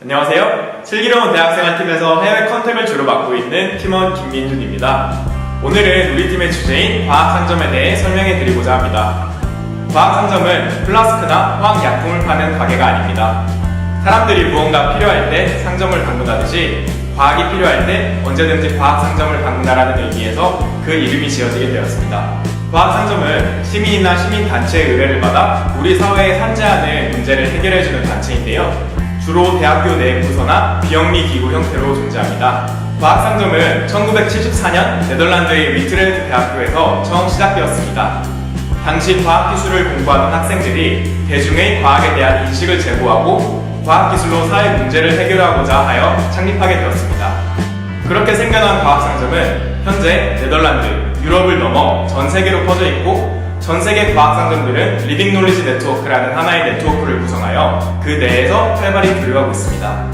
안녕하세요. 슬기로운 대학생활 팀에서 해외 컨택을 주로 맡고 있는 팀원 김민준입니다. 오늘은 우리 팀의 주제인 과학 상점에 대해 설명해 드리고자 합니다. 과학 상점은 플라스크나 화학 약품을 파는 가게가 아닙니다. 사람들이 무언가 필요할 때 상점을 방문하듯이 과학이 필요할 때 언제든지 과학 상점을 방문하라는 의미에서 그 이름이 지어지게 되었습니다. 과학 상점은 시민이나 시민 단체의 의뢰를 받아 우리 사회에 산재하는 문제를 해결해 주는 단체인데요. 주로 대학교 내 부서나 비영리 기구 형태로 존재합니다. 과학상점은 1974년 네덜란드의 위트레드 대학교에서 처음 시작되었습니다. 당시 과학기술을 공부하는 학생들이 대중의 과학에 대한 인식을 제고하고 과학기술로 사회 문제를 해결하고자 하여 창립하게 되었습니다. 그렇게 생겨난 과학상점은 현재 네덜란드, 유럽을 넘어 전 세계로 퍼져 있고 전 세계 과학상점들은 리빙 놀리지 네트워크라는 하나의 네트워크를 구성하여 그 내에서 활발히 교류하고 있습니다.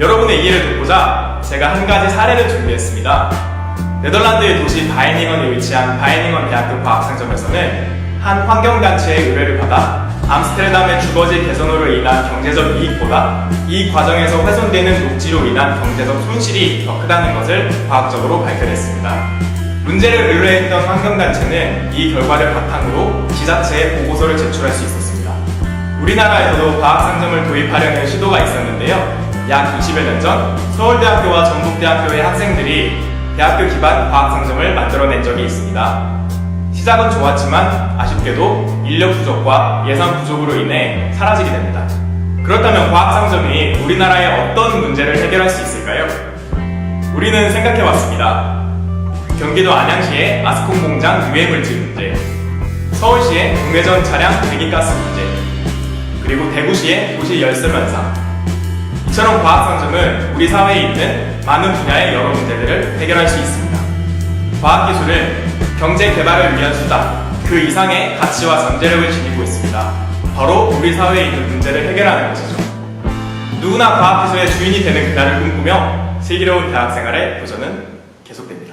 여러분의 이해를 돕고자 제가 한 가지 사례를 준비했습니다. 네덜란드의 도시 바이닝언에 위치한 바이닝언 대학교 과학상점에서는 한 환경단체의 의뢰를 받아 암스테르담의 주거지 개선으로 인한 경제적 이익보다 이 과정에서 훼손되는 녹지로 인한 경제적 손실이 더 크다는 것을 과학적으로 발견했습니다. 문제를 의뢰했던 환경단체는 이 결과를 바탕으로 지자체에 보고서를 제출할 수 있었습니다. 우리나라에서도 과학상점을 도입하려는 시도가 있었는데요. 약 20여 년 전 서울대학교와 전북대학교의 학생들이 대학교 기반 과학상점을 만들어낸 적이 있습니다. 시작은 좋았지만 아쉽게도 인력 부족과 예산 부족으로 인해 사라지게 됩니다. 그렇다면 과학상점이 우리나라의 어떤 문제를 해결할 수 있을까요? 우리는 생각해봤습니다. 경기도 안양시의 아스콘 공장 유해물질 문제, 서울시의 국내전 차량 배기가스 문제, 그리고 대구시의 도시 열섬 현상. 이처럼 과학상점은 우리 사회에 있는 많은 분야의 여러 문제들을 해결할 수 있습니다. 과학기술은 경제 개발을 위한 수단, 그 이상의 가치와 잠재력을 지니고 있습니다. 바로 우리 사회에 있는 문제를 해결하는 것이죠. 누구나 과학기술의 주인이 되는 그날을 꿈꾸며 슬기로운 대학생활의 도전은 계속됩니다.